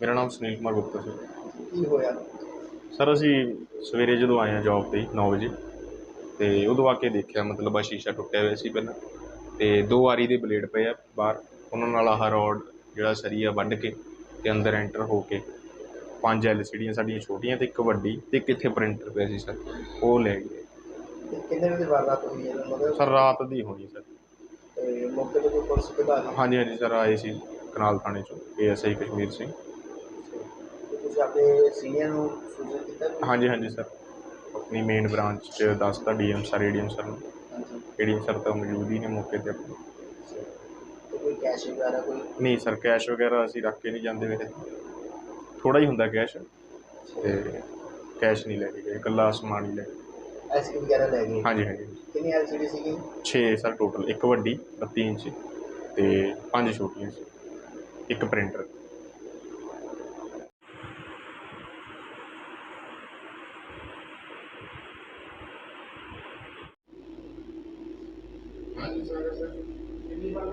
ਮੇਰਾ ਨਾਮ ਸੁਨੀਲ ਕੁਮਾਰ ਗੁਪਤਾ ਸਰ। ਕੀ ਹੋਇਆ? ਸਰ ਅਸੀਂ ਸਵੇਰੇ ਜਦੋਂ ਆਏ ਹਾਂ ਜੌਬ ਤੇ 9 ਵਜੇ ਤੇ ਉਦੋਂ ਆ ਕੇ ਦੇਖਿਆ ਮਤਲਬ ਆ ਸ਼ੀਸ਼ਾ ਟੁੱਟਿਆ ਹੋਇਆ ਸੀ ਪਹਿਲਾਂ ਤੇ ਦੋ ਵਾਰੀ ਦੇ ਬਲੇਡ ਪਏ ਆ ਬਾਹਰ। ਉਹਨਾਂ ਨਾਲ ਆਹ ਰੋਡ ਜਿਹੜਾ ਸਰੀਆ ਵੱਢ ਕੇ ਤੇ ਅੰਦਰ ਐਂਟਰ ਹੋ ਕੇ ਪੰਜ ਐਲਸੀਡੀਆਂ ਸਾਡੀਆਂ ਛੋਟੀਆਂ ਤੇ ਇੱਕ ਵੱਡੀ ਤੇ ਇੱਕ ਇੱਥੇ ਪ੍ਰਿੰਟਰ ਪਿਆ ਸੀ ਸਰ। ਉਹ ਲੈ ਗਏ। ਕਿੰਨੇ ਵਜੇ ਵਾਰਦਾਤ ਹੋਈ ਹੈ? ਮਤਲਬ ਸਰ ਰਾਤ ਦੀ ਹੋਣੀ ਸਰ। ਤੇ ਮੌਕੇ ਤੇ ਕੋਈ ਪੁਲਿਸ ਅਧਿਕਾਰੀ ਹਾਂਜੀ ਹਾਂਜੀ ਸਰ ਆਏ ਸੀ ਕਨਾਲ ਥਾਣੇ ਚੋਂ ਏਐਸਆਈ ਕਸ਼ਮੀਰ ਸਿੰਘ। ਤੁਸੀਂ ਆਪਣੇ ਸੀਨੀਅਰ ਨੂੰ ਸੂਚਿਤ ਕੀਤਾ ਕਿ- ਹਾਂਜੀ ਹਾਂਜੀ ਸਰ। ਆਪਣੀ ਮੇਨ ਬ੍ਰਾਂਚ 'ਚ ਦੱਸਤਾ ਡੀਐਮ ਸਰ ਏਡੀਐਮ ਸਰ ਨੂੰ। ਹਾਂਜੀ ਏਡੀਐਮ ਸਰ ਤਾਂ ਮੌਜੂਦ ਹੀ ਨੇ ਮੌਕੇ ਤੇ ਆਪਣੇ। ਤੇ ਕੋਈ ਕੈਸ਼ ਵਗੈਰਾ ਕੋਈ? ਨਹੀਂ ਸਰ ਕੈਸ਼ ਵਗੈਰਾ ਅਸੀਂ ਰੱਖ ਕੇ ਨਹੀਂ ਜਾਂਦੇ ਵੇਲੇ। ਥੋੜਾ ਹੀ ਹੁੰਦਾ ਕੈਸ਼ ਤੇ ਕੈਸ਼ ਨਹੀਂ ਲੈ ਕੇ ਗਏ ਇਕੱਲਾ ਸਮਾਨ ਹੀ ਲੈ ਗਏ। ਐਸੀ ਵਗੈਰਾ ਲੈ ਗਏ? ਹਾਂਜੀ ਹਾਂਜੀ। ਕਿੰਨੀ ਐਲਸੀਡੀ ਸੀਗੀ? 6 ਸਰ ਟੋਟਲ ਇੱਕ ਵੱਡੀ 32 ਇੰਚ ਤੇ ਪੰਜ ਛੋਟੀਆਂ ਸੀ। ਇੱਕ ਪ੍ਰਿੰਟਰ ਹਾਂਜੀ। ਸਰ ਕਿੰਨੀ ਵਾਰ